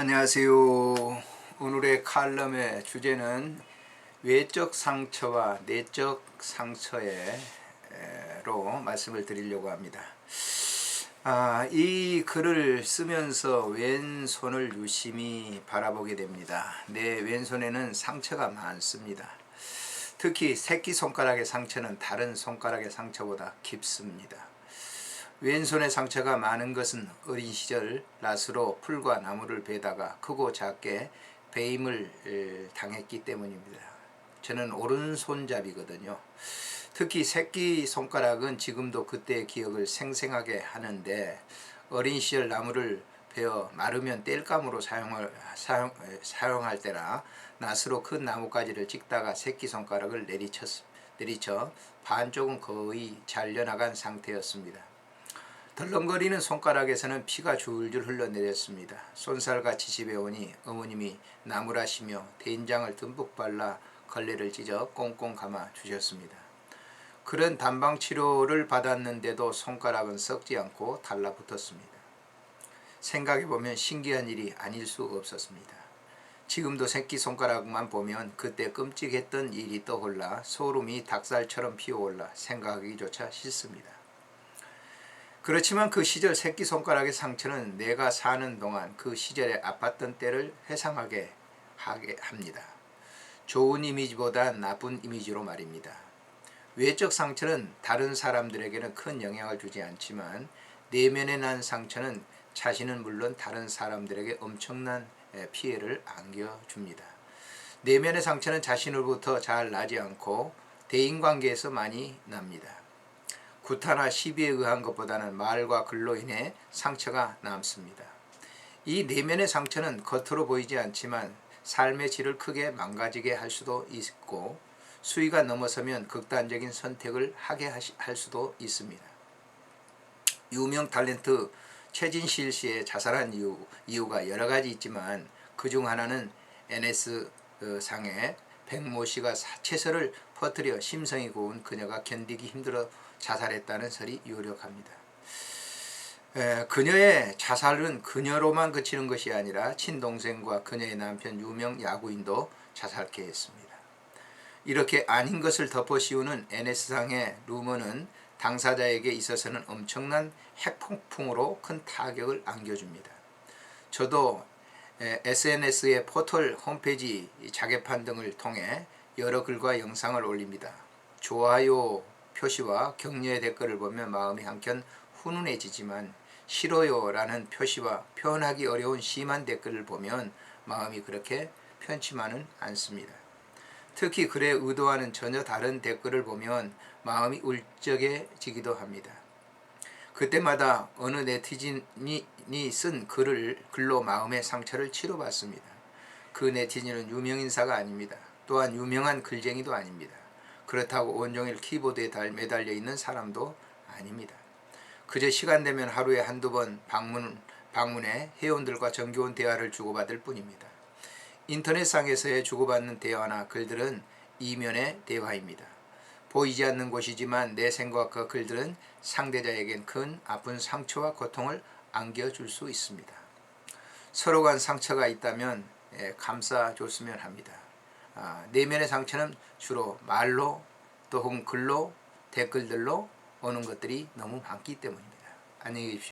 안녕하세요. 오늘의 칼럼의 주제는 외적 상처와 내적 상처에로 말씀을 드리려고 합니다. 아, 이 글을 쓰면서 왼손을 유심히 바라보게 됩니다. 내 왼손에는 상처가 많습니다. 특히 새끼손가락의 상처는 다른 손가락의 상처보다 깊습니다. 왼손의 상처가 많은 것은 어린 시절 낫으로 풀과 나무를 베다가 크고 작게 배임을 당했기 때문입니다. 저는 오른손잡이거든요. 특히 새끼 손가락은 지금도 그때의 기억을 생생하게 하는데 어린 시절 나무를 베어 마르면 땔감으로 사용할, 사용, 사용할 때나 낫으로 큰 나뭇가지를 찍다가 새끼 손가락을 내리쳤, 내리쳐 반쪽은 거의 잘려나간 상태였습니다. 덜렁거리는 손가락에서는 피가 줄줄 흘러내렸습니다. 손살같이 집에 오니 어머님이 나무라시며 된장을 듬뿍 발라 걸레를 찢어 꽁꽁 감아 주셨습니다. 그런 단방 치료를 받았는데도 손가락은 썩지 않고 달라붙었습니다. 생각해보면 신기한 일이 아닐 수 없었습니다. 지금도 새끼 손가락만 보면 그때 끔찍했던 일이 떠올라 소름이 닭살처럼 피어올라 생각하기조차 싫습니다. 그렇지만 그 시절 새끼손가락의 상처는 내가 사는 동안 그 시절에 아팠던 때를 회상하게 하게 합니다. 좋은 이미지보다 나쁜 이미지로 말입니다. 외적 상처는 다른 사람들에게는 큰 영향을 주지 않지만 내면에 난 상처는 자신은 물론 다른 사람들에게 엄청난 피해를 안겨줍니다. 내면의 상처는 자신으로부터 잘 나지 않고 대인관계에서 많이 납니다. 구타나 시비에 의한 것보다는 말과 글로 인해 상처가 남습니다. 이 내면의 상처는 겉으로 보이지 않지만 삶의 질을 크게 망가지게 할 수도 있고 수위가 넘어서면 극단적인 선택을 하게 할 수도 있습니다. 유명 탤런트 최진실 씨의 자살한 이유, 이유가 여러 가지 있지만 그 중 하나는 NS 상에 백모 씨가 사채설을 퍼뜨려 심성이 고운 그녀가 견디기 힘들어 자살했다는 설이 유력합니다. 에, 그녀의 자살은 그녀로만 그치는 것이 아니라 친동생과 그녀의 남편 유명 야구인도 자살케 했습니다. 이렇게 아닌 것을 덮어 씌우는 NS상의 루머는 당사자에게 있어서는 엄청난 핵폭풍으로 큰 타격을 안겨줍니다. 저도 SNS의 포털 홈페이지 자개판 등을 통해 여러 글과 영상을 올립니다. 좋아요 표시와 격려의 댓글을 보면 마음이 한켠 훈훈해지지만 싫어요라는 표시와 표현하기 어려운 심한 댓글을 보면 마음이 그렇게 편치만은 않습니다. 특히 글에 의도하는 전혀 다른 댓글을 보면 마음이 울적해지기도 합니다. 그때마다 어느 네티즌이 쓴 글을 글로 마음의 상처를 치료받습니다. 그 네티즌은 유명인사가 아닙니다. 또한 유명한 글쟁이도 아닙니다. 그렇다고 온종일 키보드에 달 매달려 있는 사람도 아닙니다. 그저 시간 되면 하루에 한두 번 방문, 방문해 회원들과 정겨운 대화를 주고받을 뿐입니다. 인터넷상에서의 주고받는 대화나 글들은 이면의 대화입니다. 보이지 않는 곳이지만 내 생각과 글들은 상대자에겐 큰 아픈 상처와 고통을 안겨줄 수 있습니다. 서로 간 상처가 있다면 예, 감싸줬으면 합니다. 아, 내면의 상처는 주로 말로 또 혹은 글로 댓글들로 오는 것들이 너무 많기 때문입니다. 안녕히 계십시오.